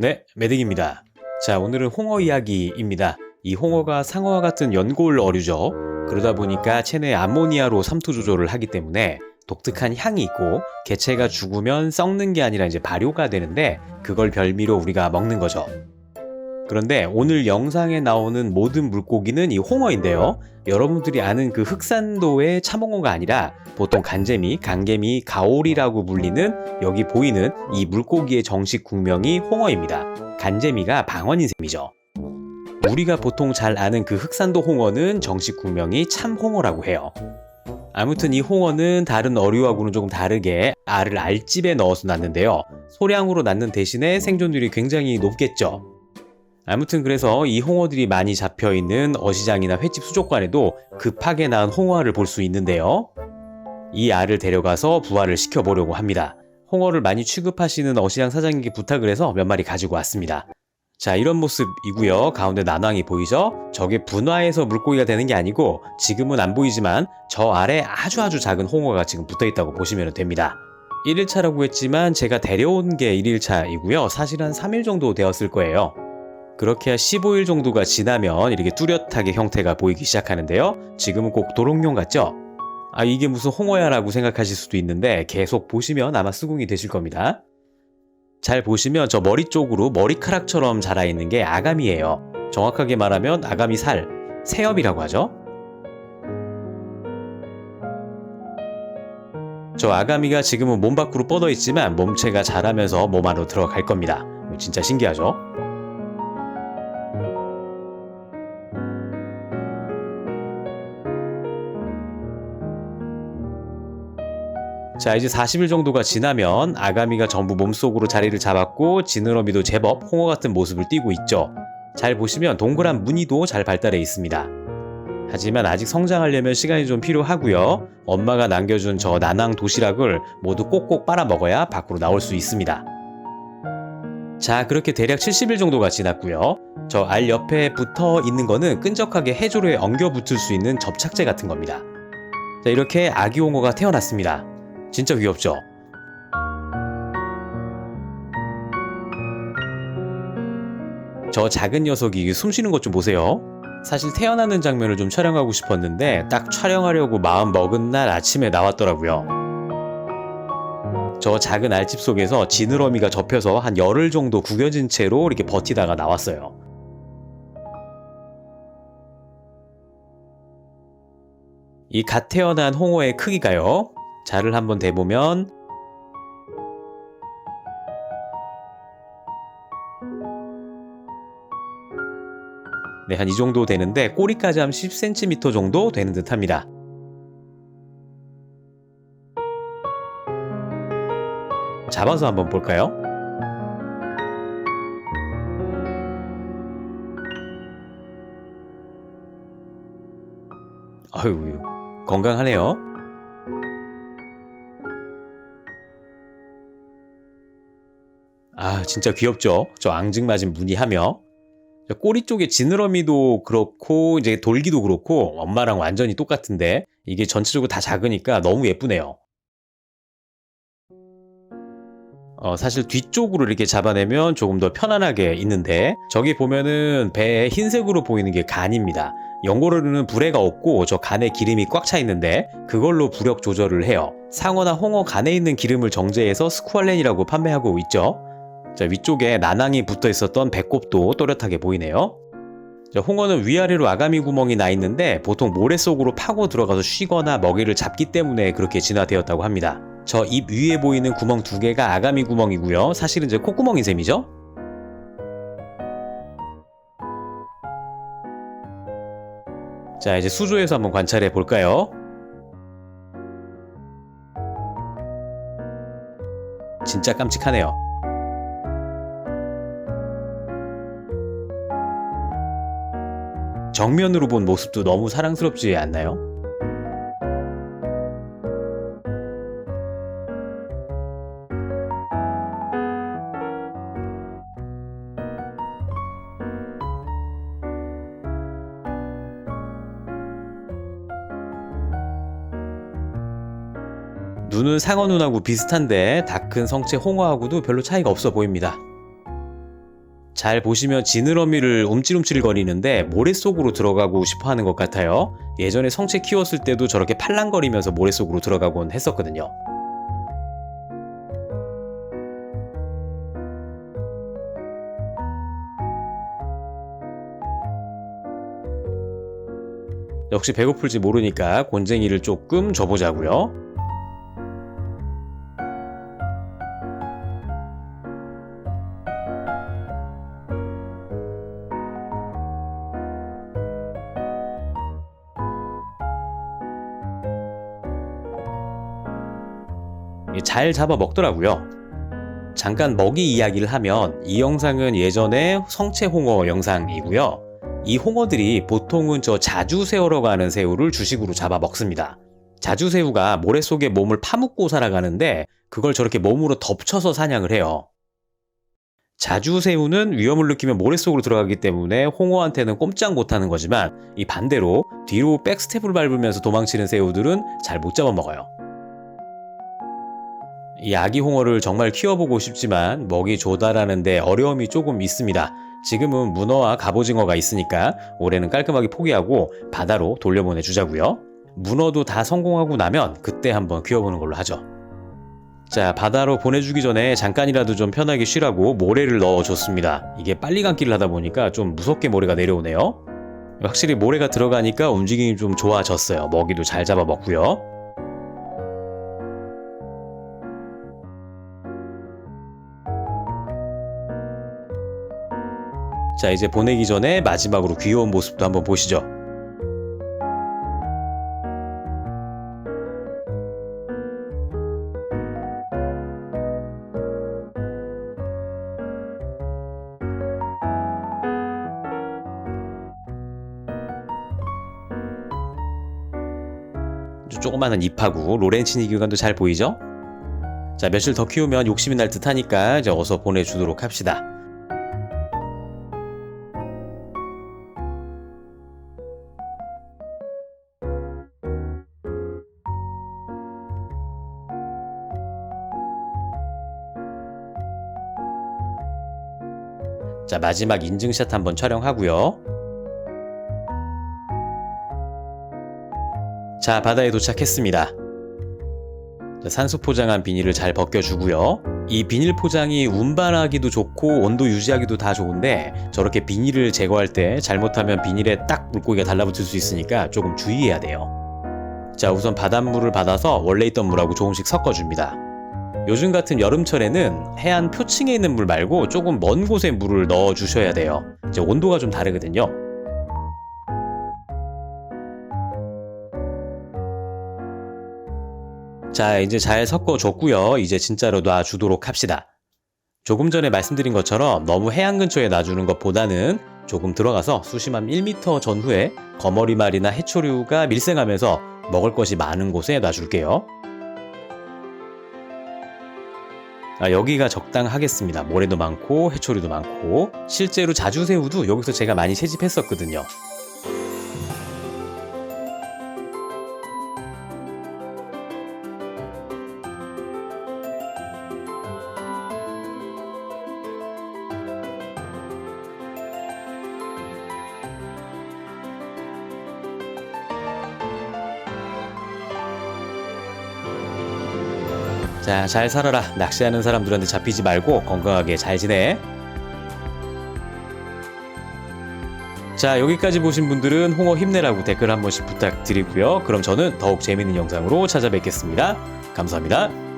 네, 매득입니다. 자, 오늘은 홍어 이야기입니다. 이 홍어가 상어와 같은 연골 어류죠. 그러다 보니까 체내 암모니아로 삼투 조절을 하기 때문에 독특한 향이 있고 개체가 죽으면 썩는 게 아니라 이제 발효가 되는데 그걸 별미로 우리가 먹는 거죠. 그런데 오늘 영상에 나오는 모든 물고기는 이 홍어인데요. 여러분들이 아는 그 흑산도의 참홍어가 아니라 보통 간재미, 강개미, 가오리라고 불리는 여기 보이는 이 물고기의 정식 국명이 홍어입니다. 간재미가 방언인 셈이죠. 우리가 보통 잘 아는 그 흑산도 홍어는 정식 국명이 참홍어라고 해요. 아무튼 이 홍어는 다른 어류하고는 조금 다르게 알을 알집에 넣어서 낳는데요. 소량으로 낳는 대신에 생존율이 굉장히 높겠죠. 아무튼 그래서 이 홍어들이 많이 잡혀 있는 어시장이나 횟집 수족관에도 급하게 낳은 홍어알을 볼 수 있는데요. 이 알을 데려가서 부화를 시켜보려고 합니다. 홍어를 많이 취급하시는 어시장 사장님께 부탁을 해서 몇 마리 가지고 왔습니다. 자, 이런 모습이고요. 가운데 난왕이 보이죠? 저게 분화해서 물고기가 되는 게 아니고 지금은 안 보이지만 저 아래 아주 아주 작은 홍어가 지금 붙어 있다고 보시면 됩니다. 1일차라고 했지만 제가 데려온 게 1일차이고요. 사실 한 3일 정도 되었을 거예요. 그렇게 15일 정도가 지나면 이렇게 뚜렷하게 형태가 보이기 시작하는데요. 지금은 꼭 도롱뇽 같죠? 아, 이게 무슨 홍어야라고 생각하실 수도 있는데 계속 보시면 아마 수긍이 되실 겁니다. 잘 보시면 저 머리 쪽으로 머리카락처럼 자라있는 게 아가미예요. 정확하게 말하면 아가미 살, 새엽이라고 하죠. 저 아가미가 지금은 몸 밖으로 뻗어 있지만 몸체가 자라면서 몸 안으로 들어갈 겁니다. 진짜 신기하죠? 자 이제 40일 정도가 지나면 아가미가 전부 몸속으로 자리를 잡았고 지느러미도 제법 홍어 같은 모습을 띠고 있죠. 잘 보시면 동그란 무늬도 잘 발달해 있습니다. 하지만 아직 성장하려면 시간이 좀 필요하고요. 엄마가 남겨준 저 나낭 도시락을 모두 꼭꼭 빨아 먹어야 밖으로 나올 수 있습니다. 자 그렇게 대략 70일 정도가 지났고요. 저 알 옆에 붙어 있는 거는 끈적하게 해조류에 엉겨 붙을 수 있는 접착제 같은 겁니다. 자 이렇게 아기 홍어가 태어났습니다. 진짜 귀엽죠? 저 작은 녀석이 숨 쉬는 것 좀 보세요. 사실 태어나는 장면을 좀 촬영하고 싶었는데 딱 촬영하려고 마음 먹은 날 아침에 나왔더라고요. 저 작은 알집 속에서 지느러미가 접혀서 한 열흘 정도 구겨진 채로 이렇게 버티다가 나왔어요. 이 갓 태어난 홍어의 크기가요. 자를 한번 대보면 네, 한 이 정도 되는데 꼬리까지 한 10cm 정도 되는 듯 합니다. 잡아서 한번 볼까요? 아유, 건강하네요. 진짜 귀엽죠? 저 앙증맞은 무늬하며. 저 꼬리 쪽에 지느러미도 그렇고, 이제 돌기도 그렇고, 엄마랑 완전히 똑같은데, 이게 전체적으로 다 작으니까 너무 예쁘네요. 어, 사실 뒤쪽으로 이렇게 잡아내면 조금 더 편안하게 있는데, 저기 보면은 배에 흰색으로 보이는 게 간입니다. 연고르는 불에가 없고 저 간에 기름이 꽉 차 있는데 그걸로 부력 조절을 해요. 상어나 홍어 간에 있는 기름을 정제해서 스쿠알렌이라고 판매하고 있죠. 자, 위쪽에 나낭이 붙어 있었던 배꼽도 또렷하게 보이네요. 자, 홍어는 위아래로 아가미 구멍이 나 있는데 보통 모래 속으로 파고 들어가서 쉬거나 먹이를 잡기 때문에 그렇게 진화되었다고 합니다. 저 입 위에 보이는 구멍 두 개가 아가미 구멍이고요. 사실은 이제 콧구멍인 셈이죠. 자, 이제 수조에서 한번 관찰해 볼까요? 진짜 깜찍하네요. 정면으로 본 모습도 너무 사랑스럽지 않나요? 눈은 상어 눈하고 비슷한데 다 큰 성체 홍어하고도 별로 차이가 없어 보입니다. 잘 보시면 지느러미를 움찔움찔 거리는데 모래 속으로 들어가고 싶어 하는 것 같아요. 예전에 성체 키웠을 때도 저렇게 팔랑거리면서 모래 속으로 들어가곤 했었거든요. 역시 배고플지 모르니까 곤쟁이를 조금 줘보자고요. 잘 잡아 먹더라고요. 잠깐 먹이 이야기를 하면 이 영상은 예전에 성체 홍어 영상이고요. 이 홍어들이 보통은 저 자주새우라고 하는 새우를 주식으로 잡아 먹습니다. 자주새우가 모래 속에 몸을 파묻고 살아가는데 그걸 저렇게 몸으로 덮쳐서 사냥을 해요. 자주새우는 위험을 느끼면 모래 속으로 들어가기 때문에 홍어한테는 꼼짝 못하는 거지만 이 반대로 뒤로 백스텝을 밟으면서 도망치는 새우들은 잘 못 잡아먹어요. 이 아기 홍어를 정말 키워보고 싶지만 먹이 조달하는데 어려움이 조금 있습니다. 지금은 문어와 갑오징어가 있으니까 올해는 깔끔하게 포기하고 바다로 돌려보내 주자고요. 문어도 다 성공하고 나면 그때 한번 키워보는 걸로 하죠. 자, 바다로 보내주기 전에 잠깐이라도 좀 편하게 쉬라고 모래를 넣어줬습니다. 이게 빨리 감기를 하다 보니까 좀 무섭게 모래가 내려오네요. 확실히 모래가 들어가니까 움직임이 좀 좋아졌어요. 먹이도 잘 잡아 먹고요. 자, 이제 보내기 전에 마지막으로 귀여운 모습도 한번 보시죠. 조그마한 잎하고 로렌치니 기관도 잘 보이죠? 자, 며칠 더 키우면 욕심이 날 듯 하니까 이제 어서 보내주도록 합시다. 자, 마지막 인증샷 한번 촬영하고요. 자, 바다에 도착했습니다. 자, 산소 포장한 비닐을 잘 벗겨주고요. 이 비닐 포장이 운반하기도 좋고 온도 유지하기도 다 좋은데 저렇게 비닐을 제거할 때 잘못하면 비닐에 딱 물고기가 달라붙을 수 있으니까 조금 주의해야 돼요. 자, 우선 바닷물을 받아서 원래 있던 물하고 조금씩 섞어줍니다. 요즘 같은 여름철에는 해안 표층에 있는 물 말고 조금 먼 곳에 물을 넣어 주셔야 돼요. 이제 온도가 좀 다르거든요. 자, 이제 잘 섞어 줬고요. 이제 진짜로 놔 주도록 합시다. 조금 전에 말씀드린 것처럼 너무 해안 근처에 놔주는 것보다는 조금 들어가서 수심한 1m 전후에 거머리 말이나 해초류가 밀생하면서 먹을 것이 많은 곳에 놔줄게요. 아, 여기가 적당하겠습니다. 모래도 많고 해초류도 많고 실제로 자주새우도 여기서 제가 많이 채집했었거든요. 자, 잘 살아라. 낚시하는 사람들한테 잡히지 말고 건강하게 잘 지내. 자, 여기까지 보신 분들은 홍어 힘내라고 댓글 한 번씩 부탁드리고요. 그럼 저는 더욱 재밌는 영상으로 찾아뵙겠습니다. 감사합니다.